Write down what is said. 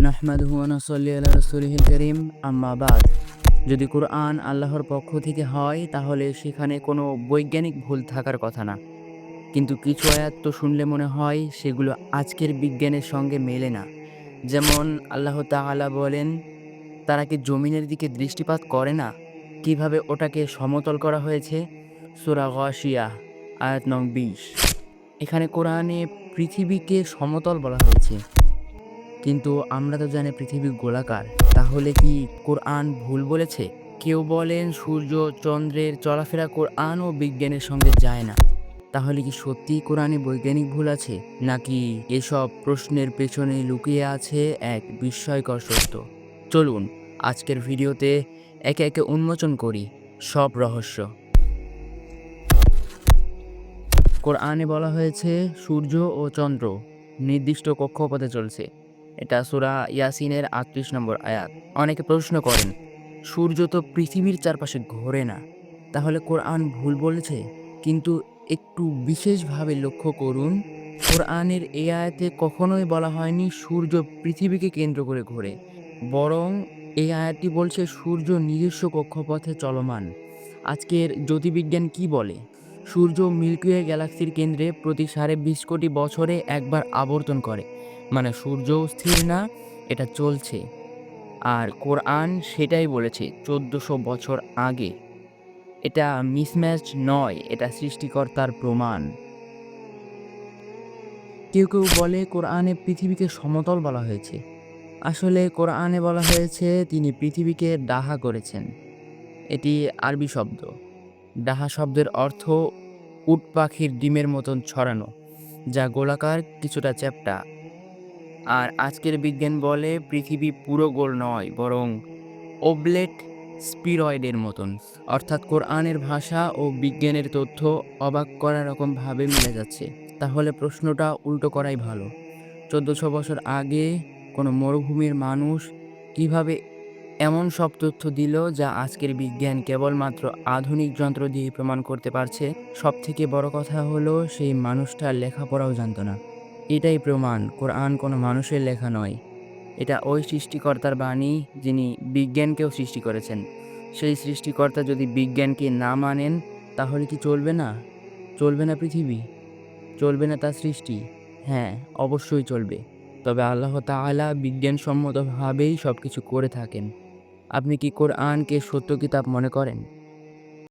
নাহমাদুহু ওয়া নসল্লি আলা রাসূলিহিল কারীম আম্মা যদি কোরআন আল্লাহর পক্ষ থেকে হয়, তাহলে সেখানে কোনো বৈজ্ঞানিক ভুল থাকার কথা না। কিন্তু কিছু আয়াত তো শুনলে মনে হয়, সেগুলো আজকের বিজ্ঞানের সঙ্গে মেলে না। যেমন আল্লাহ তাআলা বলেন, তারা কি জমিনের দিকে দৃষ্টিপাত করে না? কীভাবে ওটাকে সমতল করা হয়েছে? সূরা গাশিয়া, আয়াত নং বিশ। এখানে কোরআনে পৃথিবীকে সমতল বলা হয়েছে। কিন্তু আমরা তো জানি পৃথিবী গোলাকার। তাহলে কি কোরআন ভুল বলেছে? কেউ বলেন সূর্য, চন্দ্রের চলাফেরা কোরআন ও বিজ্ঞানের সঙ্গে যায় না। তাহলে কি সত্যি কোরআনে বৈজ্ঞানিক ভুল আছে? নাকি এসব প্রশ্নের পেছনে লুকিয়ে আছে এক বিস্ময়কর সত্য? চলুন, আজকের ভিডিওতে একে একে উন্মোচন করি সব রহস্য। কোরআনে বলা হয়েছে, সূর্য ও চন্দ্র নির্দিষ্ট কক্ষপথে চলছে। এটা সুরা ইয়াসিনের আটত্রিশ নম্বর আয়াত। অনেকে প্রশ্ন করেন, সূর্য তো পৃথিবীর চারপাশে ঘোরে না। তাহলে কোরআন ভুল বলেছে? কিন্তু একটু বিশেষভাবে লক্ষ্য করুন, কোরআনের এই আয়াতে কখনোই বলা হয়নি সূর্য পৃথিবীকে কেন্দ্র করে ঘোরে। বরং এই আয়াতটি বলছে সূর্য নিজস্ব কক্ষপথে চলমান। আজকের জ্যোতির্বিজ্ঞান কি বলে? সূর্য মিল্কিওয়ে গ্যালাক্সির কেন্দ্রে প্রতি সাড়ে বিশ কোটি বছরে একবার আবর্তন করে। মানে সূর্যও স্থির না, এটা চলছে। আর কোরআন সেটাই বলেছে, চোদ্দোশো বছর আগে। এটা মিসম্যাচ নয়, এটা সৃষ্টিকর্তার প্রমাণ। কেউ কেউ বলে কোরআনে পৃথিবীকে সমতল বলা হয়েছে। আসলে কোরআনে বলা হয়েছে তিনি পৃথিবীকে ডাহা করেছেন। এটি আরবি শব্দ। ডাহা শব্দের অর্থ উট পাখির ডিমের মতন ছড়ানো, যা গোলাকার কিছুটা চ্যাপ্টা। আর আজকের বিজ্ঞান বলে পৃথিবী পুরো গোল নয়, বরং ওবলেট স্পিরয়েডের মতন। অর্থাৎ কোরআনের ভাষা ও বিজ্ঞানের তথ্য অবাক করা রকমভাবে মিলে যাচ্ছে। তাহলে প্রশ্নটা উল্টো করাই ভালো। চোদ্দোশো বছর আগে কোনো মরুভূমির মানুষ কীভাবে এমন সব তথ্য দিল যা আজকের বিজ্ঞান কেবলমাত্র আধুনিক যন্ত্র দিয়ে প্রমাণ করতে পারছে? সব থেকে বড় কথা হলো সেই মানুষটা লেখাপড়াও জানতো না। এটাই প্রমাণ, কোরআন কোনো মানুষের লেখা নয়। এটা ওই সৃষ্টিকর্তার বাণী যিনি বিজ্ঞানকেও সৃষ্টি করেছেন। সেই সৃষ্টিকর্তা যদি বিজ্ঞানকে না মানেন, তাহলে কি চলবে না? চলবে না পৃথিবী? চলবে না তার সৃষ্টি? হ্যাঁ অবশ্যই চলবে। তবে আল্লাহ তাআলা বিজ্ঞানসম্মতভাবেই সব কিছু করে থাকেন। আপনি কি কোরআনকে সত্য কিতাব মনে করেন?